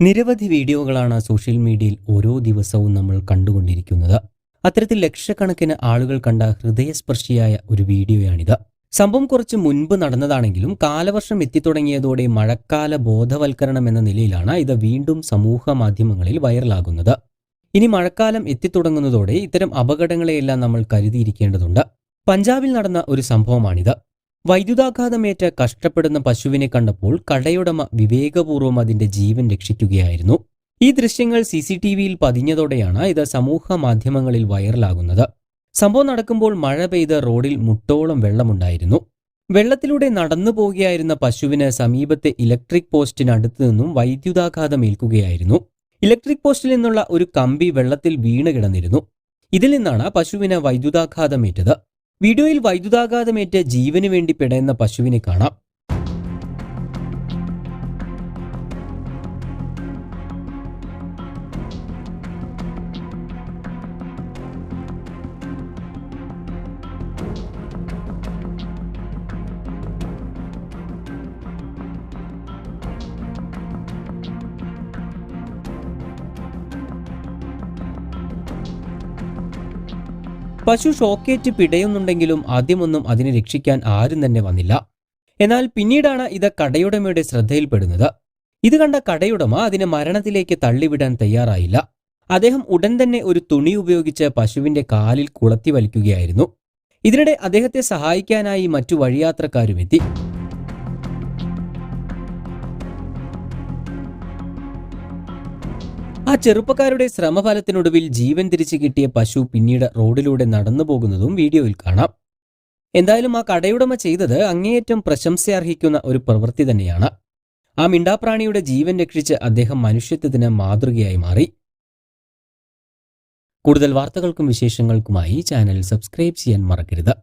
നിരവധി വീഡിയോകളാണ് സോഷ്യൽ മീഡിയയിൽ ഓരോ ദിവസവും നമ്മൾ കണ്ടുകൊണ്ടിരിക്കുന്നത്. അത്തരത്തിൽ ലക്ഷക്കണക്കിന് ആളുകൾ കണ്ട ഹൃദയസ്പർശിയായ ഒരു വീഡിയോയാണിത്. സംഭവം കുറച്ച് മുൻപ് നടന്നതാണെങ്കിലും കാലവർഷം എത്തിത്തുടങ്ങിയതോടെ മഴക്കാല ബോധവൽക്കരണം എന്ന നിലയിലാണ് ഇത് വീണ്ടും സമൂഹ മാധ്യമങ്ങളിൽ വൈറലാകുന്നത്. ഇനി മഴക്കാലം എത്തിത്തുടങ്ങുന്നതോടെ ഇത്തരം അപകടങ്ങളെയെല്ലാം നമ്മൾ കരുതിയിരിക്കേണ്ടതുണ്ട്. പഞ്ചാബിൽ നടന്ന ഒരു സംഭവമാണിത്. വൈദ്യുതാഘാതമേറ്റ് കഷ്ടപ്പെടുന്ന പശുവിനെ കണ്ടപ്പോൾ കടയുടമ വിവേകപൂർവം അതിന്റെ ജീവൻ രക്ഷിക്കുകയായിരുന്നു. ഈ ദൃശ്യങ്ങൾ സി സി ടി വിയിൽ പതിഞ്ഞതോടെയാണ് ഇത് സമൂഹ മാധ്യമങ്ങളിൽ വൈറലാകുന്നത്. സംഭവം നടക്കുമ്പോൾ മഴ പെയ്ത് റോഡിൽ മുട്ടോളം വെള്ളമുണ്ടായിരുന്നു. വെള്ളത്തിലൂടെ നടന്നു പോകുകയായിരുന്ന പശുവിന് സമീപത്തെ ഇലക്ട്രിക് പോസ്റ്റിനടുത്തു നിന്നും വൈദ്യുതാഘാതം ഏൽക്കുകയായിരുന്നു. ഇലക്ട്രിക് പോസ്റ്റിൽ നിന്നുള്ള ഒരു കമ്പി വെള്ളത്തിൽ വീണ് കിടന്നിരുന്നു. ഇതിൽ നിന്നാണ് പശുവിന് വൈദ്യുതാഘാതമേറ്റത്. വീഡിയോയിൽ വൈദ്യുതാഘാതമേറ്റ് ജീവന് വേണ്ടി പിടയുന്ന പശുവിനെ കാണാം. പശു ഷോക്കേറ്റ് പിടയുന്നുണ്ടെങ്കിലും ആദ്യമൊന്നും അതിനെ രക്ഷിക്കാൻ ആരും തന്നെ വന്നില്ല. എന്നാൽ പിന്നീടാണ് ഇത് കടയുടമയുടെ ശ്രദ്ധയിൽപ്പെടുന്നത്. ഇത് കണ്ട കടയുടമ അതിനെ മരണത്തിലേക്ക് തള്ളിവിടാൻ തയ്യാറായില്ല. അദ്ദേഹം ഉടൻ തന്നെ ഒരു തുണി ഉപയോഗിച്ച് പശുവിന്റെ കാലിൽ കുളത്തി വലിക്കുകയായിരുന്നു. ഇതിനിടെ അദ്ദേഹത്തെ സഹായിക്കാനായി മറ്റു വഴിയാത്രക്കാരുമെത്തി ആ ചെറുപ്പക്കാരുടെ ശ്രമഫലത്തിനൊടുവിൽ ജീവൻ തിരിച്ചു കിട്ടിയ പശു പിന്നീട് റോഡിലൂടെ നടന്നു പോകുന്നതും വീഡിയോയിൽ കാണാം. എന്തായാലും ആ കടയുടമ ചെയ്തത് അങ്ങേയറ്റം പ്രശംസയർഹിക്കുന്ന ഒരു പ്രവൃത്തി തന്നെയാണ്. ആ മിണ്ടാപ്രാണിയുടെ ജീവൻ രക്ഷിച്ച് അദ്ദേഹം മനുഷ്യത്വത്തിന് മാതൃകയായി മാറി. കൂടുതൽ വാർത്തകൾക്കും വിശേഷങ്ങൾക്കുമായി ചാനൽ സബ്സ്ക്രൈബ് ചെയ്യാൻ മറക്കരുത്.